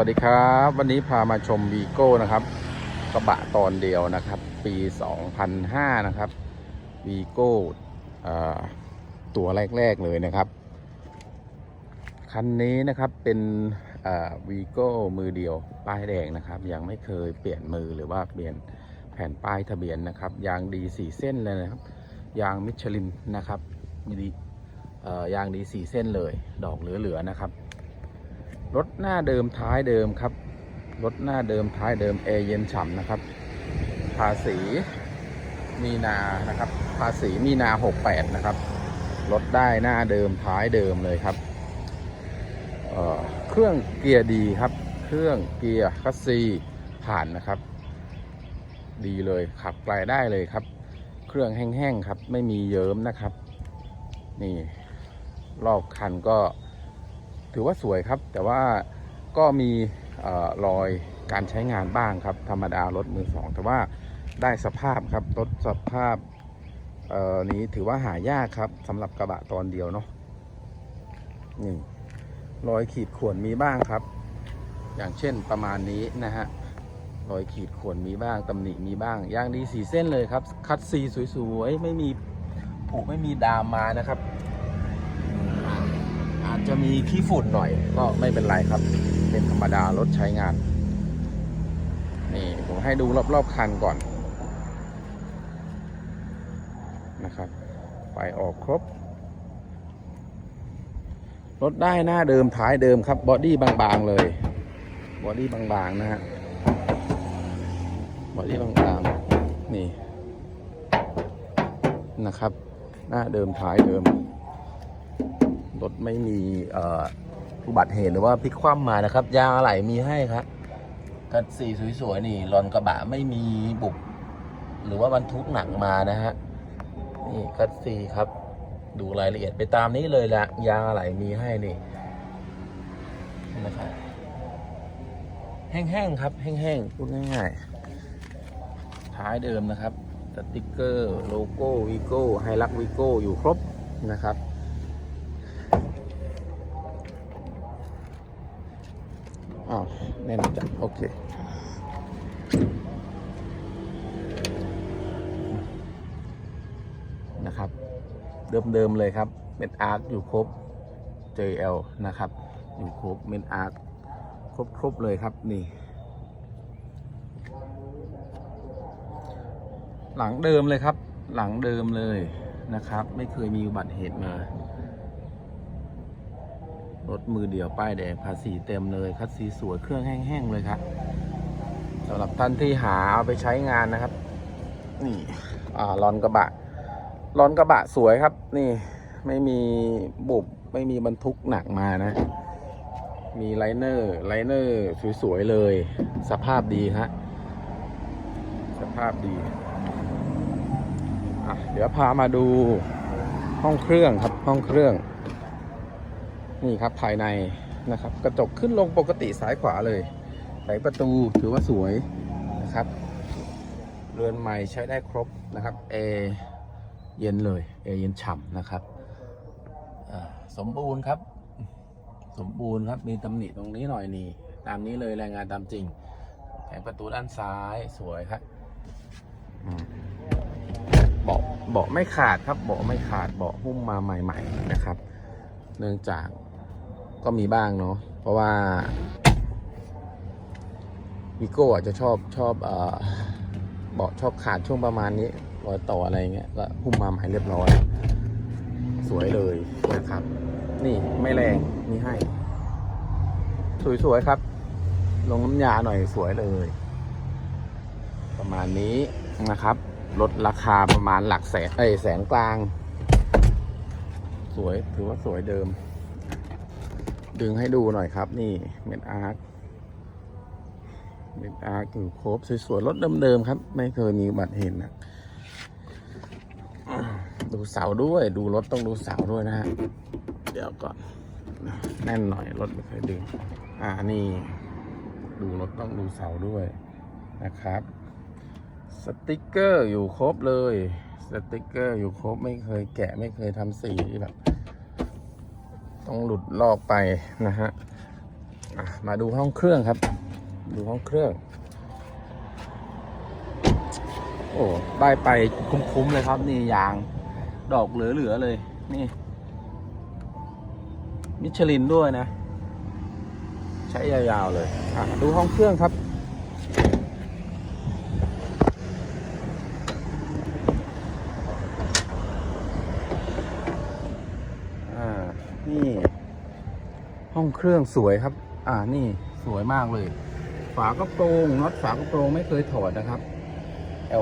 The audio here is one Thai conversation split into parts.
วัสดีครับ วันนี้พามาชมวีโก้นะครับกระบะตอนเดียวนะครับ ปี 2005 นะครับวีโก้ตัวแรก ๆ เลยนะครับ คันนี้นะครับเป็นวีโก้มือเดียวป้ายแดงนะครับ ยังไม่เคยเปลี่ยนมือหรือว่าเปลี่ยนแผ่นป้ายทะเบียนนะครับ ยางดี4เส้นเลยนะครับ ยางมิชลินนะครับดียางดี4เส้นเลย ดอกเหลือๆนะครับ รถหน้าเดิมท้ายเดิมครับ รถหน้าเดิมท้ายเดิมแอร์เย็นฉ่ำนะครับ ภาษีมีนานะครับ ภาษีมีนา68นะครับรถได้หน้าเดิมท้ายเดิมเลยครับเเครื่องเกียร์ดีครับ เครื่องเกียร์คัสซีผ่านนะครับ ดีเลยขับไกลได้เลยครับ เครื่องแห้งๆครับ ไม่มีเยิ้มนะครับ นี่รอบคันก็ ถือว่าสวยครับ แต่ว่าก็มีออรอยการใช้งานบ้างครับ ธรรมดารถมือสองแต่ว่าได้สภาพครับรถสภาพนี้ถือว่าหายากครับสำหรับกระบะตอนเดียวเนาะนี่รอยขีดข่วนมีบ้างครับ อย่างเช่นประมาณนี้นะฮะรอยขีดข่วนมีบ้างตำหนิมีบ้างยางดีสีเส้นเลยครับ คัดซีสวยๆ ไม่มีผุไม่มีดามมานะครับ จะมีขี้ฝุ่นหน่อย ก็ไม่เป็นไรครับ เป็นธรรมดารถใช้งาน นี่ผมให้ดูรอบๆคันก่อนนะครับไฟออกครบรถได้หน้าเดิมท้ายเดิมครับบอดี้บางๆเลยบอดี้บางๆนะฮะบอดี้บางๆนี่นะครับ หน้าเดิมท้ายเดิม รถไม่มีอุบัติเหตุหรือว่าพลิกคว่ำมานะครับ ยางอะไหล่มีให้ครับกัดสีสวยๆนี่รอนกระบะไม่มีบุบหรือว่าบรรทุกหนักมานะฮะนี่กัดสีครับดูรายละเอียดไปตามนี้เลยละยางอะไหล่มีให้นี่นะครับแห้งๆครับ แห้งๆพูดง่ายๆท้ายเดิมนะครับสติกเกอร์ โลโก้วีโก้ไฮลักวีโก้อยู่ครบนะครับ อ้าว โอเคนะครับ เดิมๆเลยครับเม็ดอาร์คอยู่ครบ JL นะครับ อยู่ครบเม็ดอาร์คครบๆเลยครับนี่ หลังเดิมเลยครับ หลังเดิมเลยนะครับ ไม่เคยมีอุบัติเหตุมา รถมือเดียวป้ายแดงภาษีเต็มเลย คัดสีสวยเครื่องแห้งๆเลยครับสำหรับท่านที่หาเอาไปใช้งานนะครับ นี่อ่าลอนกระบะลอนกระบะสวยครับ นี่ไม่มีบุบไม่มีบรรทุกหนักมานะ มีไลเนอร์ไลเนอร์สวยๆเลย สภาพดีฮะสภาพดีอะเดี๋ยวพามาดูห้องเครื่องครับห้องเครื่อง นี่ครับภายในนะครับ กระจกขึ้นลงปกติซ้ายขวาเลยไขประตูถือว่าสวยนะครับ เรือนใหม่ใช้ได้ครบนะครับแอร์เย็นเลยแอร์เย็นฉ่ำนะครับสมบูรณ์ครับ สมบูรณ์ครับมีตำหนิตรงนี้หน่อยนี่ตามนี้เลยรายงานตามจริงแผงประตูด้านซ้ายสวยครับเบาะเบาะไม่ขาดครับเบาะไม่ขาดเบาะหุ้มมาใหม่ ๆ นะครับ เนื่องจากก็มีบ้างเนาะเพราะว่าวิโก้อาจจะชอบชอบเออเบาะชอบขาดช่วงประมาณนี้รอยต่ออะไรเงี้ยก็หุ้มมาใหม่เรียบร้อย สวยเลยนะครับ นี่ไม่แรงมีให้ สวยๆครับ ลงน้ำยาหน่อยสวยเลย ประมาณนี้นะครับลดราคาประมาณหลักแสนเอ้ยแสนกลาง สวยถือว่าสวยเดิม ดึงให้ดูหน่อยครับ นี่เม็ดอาร์คเม็ดอาร์คอยู่ครบสวยๆรถเดิมๆครับ ไม่เคยมีบัติเหตุนะดูเสาด้วยดูรถต้องดูเสาด้วยนะฮะเดี๋ยวก่อนแน่นหน่อยรถไม่เคยดึง อ่านี่ ดูรถต้องดูเสาด้วยนะครับ สติกเกอร์อยู่ครบเลย สติกเกอร์อยู่ครบไม่เคยแกะไม่เคยทำสีแบบ ต้องหลุดลอกไปนะฮะมาดูห้องเครื่องครับ ดูห้องเครื่อง โอ้ได้ไปคุ้มๆเลยครับ นี่ยางดอกเหลือๆเลย นี่ มิชลินด้วยนะ ใช้ยาวๆเลย ดูห้องเครื่องครับ ห้องเครื่องสวยครับ อ่านี่สวยมากเลย ฝากระโปรงน็อตฝากระโปรงไม่เคยถอดนะครับ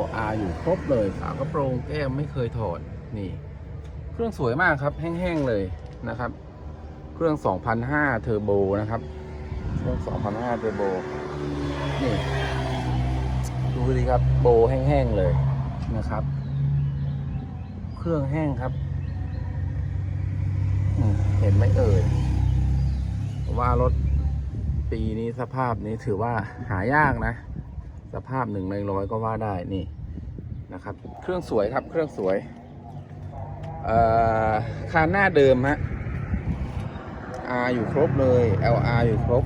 LR อยู่ครบเลย ฝากระโปรงแก้มไม่เคยถอดนี่ เครื่องสวยมากครับ แห้งๆเลยนะครับ เครื่อง 2005เทอร์โบนะครับ เครื่อง 2005เทอร์โบนี่ดูดิครับโบแห้งๆเลยนะครับ เครื่องแห้งครับเห็นไหมเอ่ย ว่ารถปีนี้สภาพนี้ถือว่าหายากนะ สภาพหนึ่งในร้อยก็ว่าได้นี่นะครับ เครื่องสวยครับ เครื่องสวยเอ่อคานหน้าเดิมฮะ R อยู่ครบเลย LR อยู่ครบ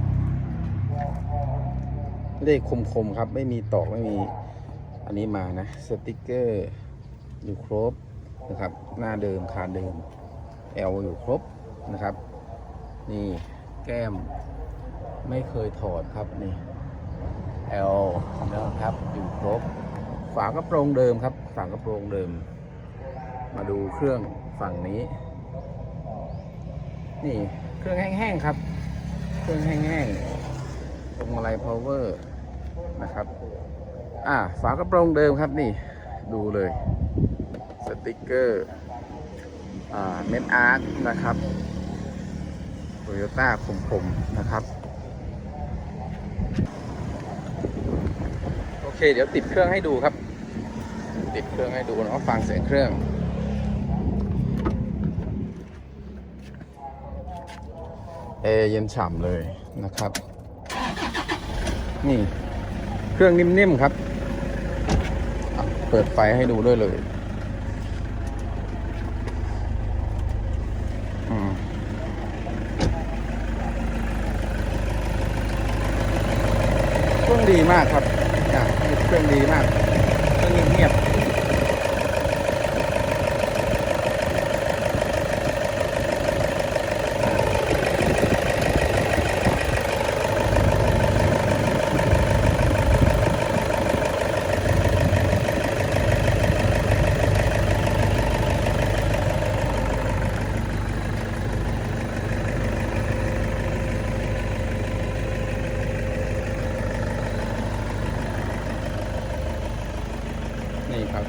เลขคมๆครับ ไม่มีตอกไม่มีอันนี้มานะ สติกเกอร์อยู่ครบนะครับ หน้าเดิมคานเดิม L อยู่ครบนะครับ นี่ แก้ม ไม่เคยถอดครับนี่ L นะครับอยู่ครบ ฝากระโปรงเดิมครับ ฝากระโปรงเดิม มาดูเครื่องฝั่งนี้ นี่เครื่องแห้งๆครับ เครื่องแห้งๆตรงอะไร power นะครับ อ่าฝากระโปรงเดิมครับนี่ ดูเลย สติกเกอร์ อ่า เม็ดอาร์ตนะครับ โตโยต้าคมๆนะครับ โอเค เดี๋ยวติดเครื่องให้ดูครับ ติดเครื่องให้ดูเนาะฟังเสียงเครื่องเอเย็นฉ่ำเลยนะครับ นี่ เครื่องนิ่มๆครับ เปิดไฟให้ดูด้วยเลยอืมเครื่อง ดีมากครับอะเครื่องดีมาก เครื่องเงียบๆนี่ครับ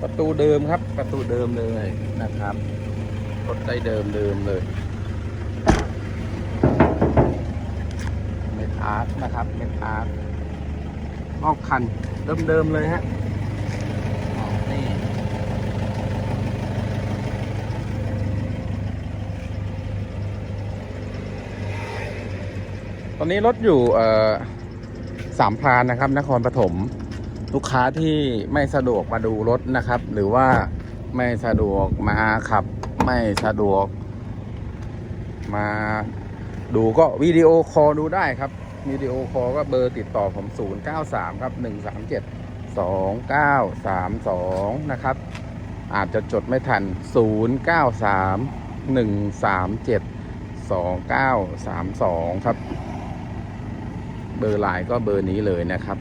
ประตู เดิมครับ ประตูเดิมเลยนะครับรถได้เดิมเดิมเลยเม็ดอาร์ตนะครับเม็ดอาร์ตนอกคันเดิมเดิมเลยฮะนี่ตอนนี้รถอยู่สามพรานนะครับ นครปฐม ลูกค้าที่ไม่สะดวกมาดูรถนะครับ หรือว่าไม่สะดวกมาขับ ไม่สะดวก มาดูก็วิดีโอคอลดูได้ครับวิดีโอคอลก็เบอร์ติดต่อผม 093 ครับ 137 2932 นะครับ อาจจะจดไม่ทัน 093 137 2932 ครับ เบอร์ไลน์ก็เบอร์นี้เลยนะครับ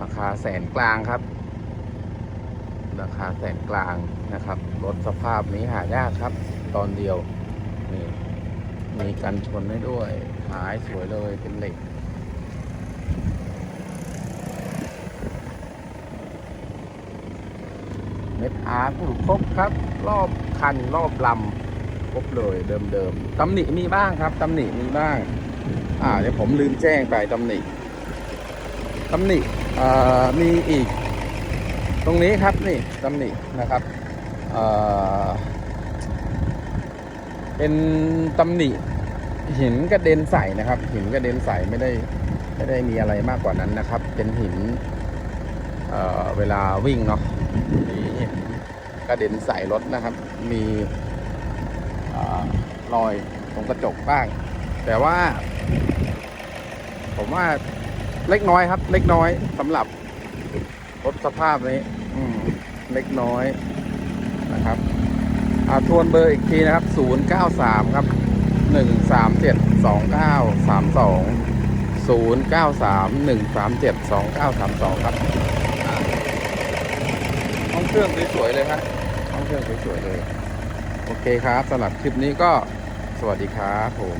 ราคาแสนกลางครับ ราคาแสนกลางนะครับ รถสภาพนี้หายากครับ ตอนเดียวนี่มีกันชนให้ด้วย หายสวยเลยเป็นเหล็กเม็ดอาร์ครบครับ รอบคันรอบลำครบเลยเดิมๆตำหนิมีบ้างครับตำหนิมีบ้าง อ่าเดี๋ยวผมลืมแจ้งไปตำหนิ ตำหนิมีอีก ตรงนี้ครับนี่ตำหนินะครับเป็นตำหนิหินกระเด็นใส่นะครับ หินกระเด็นใส่ไม่ได้ไม่ได้มีอะไรมากกว่านั้นนะครับ เป็นหินเเวลาวิ่งเนาะมีหินกระเด็นใส่รถนะครับ มีอารอยตรงกระจกบ้าง แต่ว่า ผมว่า เล็กน้อยครับ เล็กน้อยสำหรับรถสภาพนี้อืมเล็กน้อยนะครับอาทวนเบอร์อีกทีนะครับ 093 ครับ 137 2932 093 137 2932 ครับอ่าห้องเครื่องสวยๆเลยฮะห้องเครื่องสวยๆเลย โอเคครับสำหรับคลิปนี้ก็สวัสดีครับผม